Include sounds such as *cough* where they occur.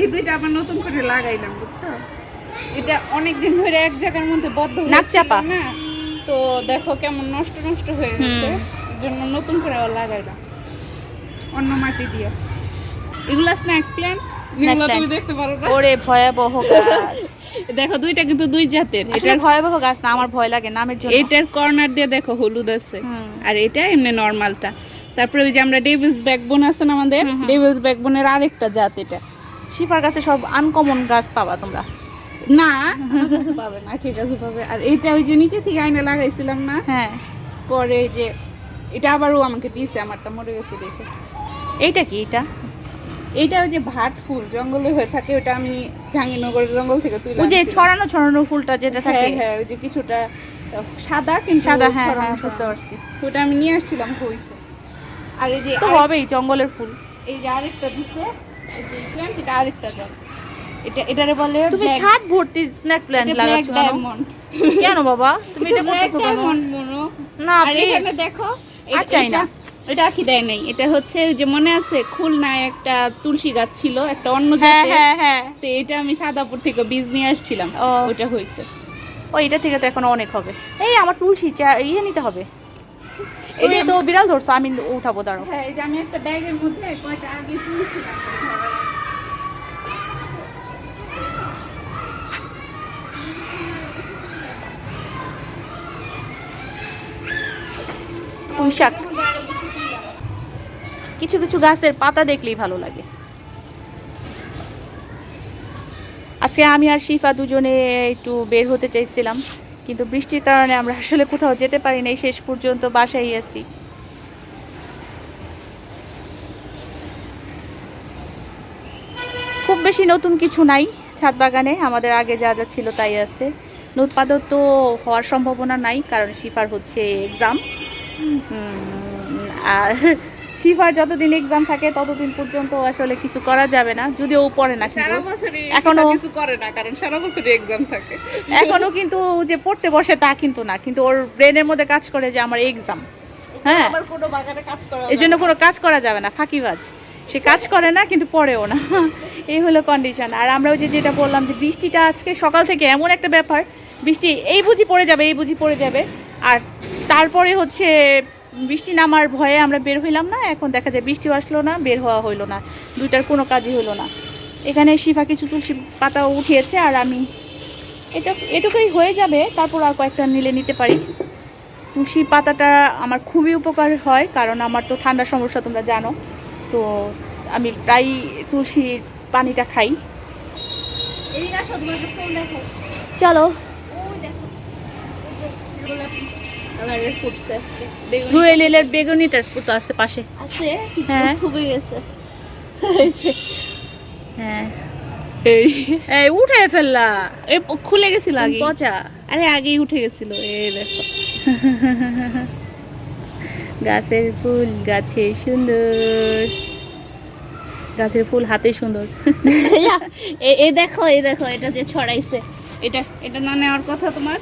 এই দুইটা আবার নতুন করে লাগাইলাম বুঝছ? এটা অনেক দিন ধরে এক জায়গার মধ্যে বদ্ধ হয়ে নাক চাপা। না তো দেখো কেমন নষ্ট নষ্ট হয়ে গেছে। জন্য নতুন করে লাগাইলাম। অন্য মাটি দিয়ে। এগুলা স্ন্যাক প্ল্যান্ট যেগুলো তুমি দেখতে পারো না। ওরে ভয়াবহ গাছ। *laughs* দেখো দুইটা কিন্তু দুই জাতের। এটা এটার ভয়াবহ গাছ না আমার ভয় লাগে নামের জন্য। এটার কর্নার দিয়ে দেখো হলুদ আছে। আর এটা এমনি নর্মালটা তারপরে ওই যে আমরা ডেভিলস ব্যাকবোন আছে না আমাদের? ডেভিলস ব্যাকবোনের আরেকটা জাত এটা। শিফার কাছে সব আনকমন গাছ পাবা তোমরা। না পাবে না কে কাছে পাবে? আর এটা ওই যে নিচে থেকে আইনে লাগাইছিলাম না হ্যাঁ। পরে যে এটা আবারও আমাকে দিয়েছে আমারটা মরে গেছে দেখে। এইটা কি এটা? এইটা ওই যে ভাট ফুল জঙ্গলে হয়ে থাকে ওটা আমি জাহাঙ্গীরনগরের জঙ্গল থেকে তুলে ওই যে ছড়ানো ছড়ানো ফুলটা যেটা থাকে। হ্যাঁ হ্যাঁ ওই যে কিছুটা সাদা কিন্তু সাদা হ্যাঁ ছড়ানো হ্যাঁ বুঝতে পারছি। ওটা আমি নিয়ে আসছিলাম হইছে আর এই যে হবেই জঙ্গলের ফুল। এই যে আরেকটা দিছে প্ল্যান্ট এটা আরেকটা জাত এটা এটারে বলে তুমি ছাদ ভর্তি স্ন্যাক প্ল্যান্ট লাগাচ্ছ কেন কেন বাবা? তুমি এটা করতেছো কেন না? আর এখানে দেখো এটা- চাই না। এটা- এটা আখি দেয় নাই। এটা হচ্ছে যে মনে আছে খুলনায় একটা তুলসী গাছ ছিল একটা অন্য হ্যাঁ হ্যাঁ হ্যাঁ। তো এটা আমি সাদাপুর থেকে বীজ নিয়ে আসছিলাম। ও। ওটা হয়েছে। ও এটা থেকে তো এখন অনেক হবে। এই আমার তুলসী চা ইয়ে নিতে হবে। এই যে তো বিড়াল ধরছো আমি উঠাবো দাঁড়ো হ্যাঁ এই যে আমি একটা ব্যাগের মধ্যে কয়টা আগে তুলছিলাম। পুঁই কিছু কিছু গাছের পাতা দেখলেই ভালো লাগে। আজকে আমি আর শিফা দুজনে একটু বের হতে চাইছিলাম। কিন্তু বৃষ্টির কারণে আমরা আসলে কোথাও যেতে পারি নাই, শেষ পর্যন্ত বাসায় আছি। খুব বেশি নতুন কিছু নাই, ছাদ বাগানে আমাদের আগে যা যা ছিল তাই আছে। উৎপাদন তো হওয়ার সম্ভাবনা নাই, কারণ শিফার হচ্ছে এক্সাম আর শিফার যতদিন এক্সাম থাকে ততদিন পর্যন্ত আসলে কিছু করা যাবে না। যদিও ও পড়ে না সারা বছরই এখনো- কিছু করে না কারণ সারা বছরই এক্সাম থাকে। এখনও কিন্তু যে পড়তে বসে তা কিন্তু না কিন্তু ওর ব্রেনের মধ্যে কাজ করে যে আমার এক্সাম হ্যাঁ? কোনো বাগানে কাজ করা এই জন্য কোনো কাজ করা যাবে না ফাঁকিবাজ। সে কাজ করে না কিন্তু পড়েও না। এই হলো কন্ডিশন আর আমরা ওই যে যেটা বললাম যে বৃষ্টিটা আজকে সকাল থেকে এমন একটা ব্যাপার বৃষ্টি এই বুঝি পড়ে যাবে এই বুঝি পড়ে যাবে। আর তারপরে হচ্ছে বৃষ্টি নামার ভয়ে আমরা বের হইলাম না এখন দেখা যায় বৃষ্টিও আসলো না বের হওয়া হইল না দুইটার কোনো কাজই হলো না। এখানে শিফা কিছু তুলসী পাতাও উঠিয়েছে আর আমি এটা এটুকুই হয়ে যাবে তারপর আর কয়েকটা নিলে নিতে পারি। তুলসী পাতাটা আমার খুবই উপকার হয় কারণ আমার তো ঠান্ডার সমস্যা তোমরা জানো তো আমি প্রায় তুলসী পানিটা খাই। চলো। ওই দেখো ওই যে গোলাপি কালারের ফুটছে আজকে রুয়েলের বেগুনিটার তো আছে পাশে। আছে? হ্যাঁ। খুবই গেছে। হ্যাঁ। এই। এই উঠে ফেললা। এ খুলে গেছিল আগে পচা। আরে আগেই উঠে গেছিল এই দেখো। গাছের ফুল গাছে সুন্দর। গাছের ফুল হাতে সুন্দর। *laughs* এ- এ দেখো এই দেখো এটা যে ছড়াইছে। এটা এটা না নেওয়ার কথা তোমার?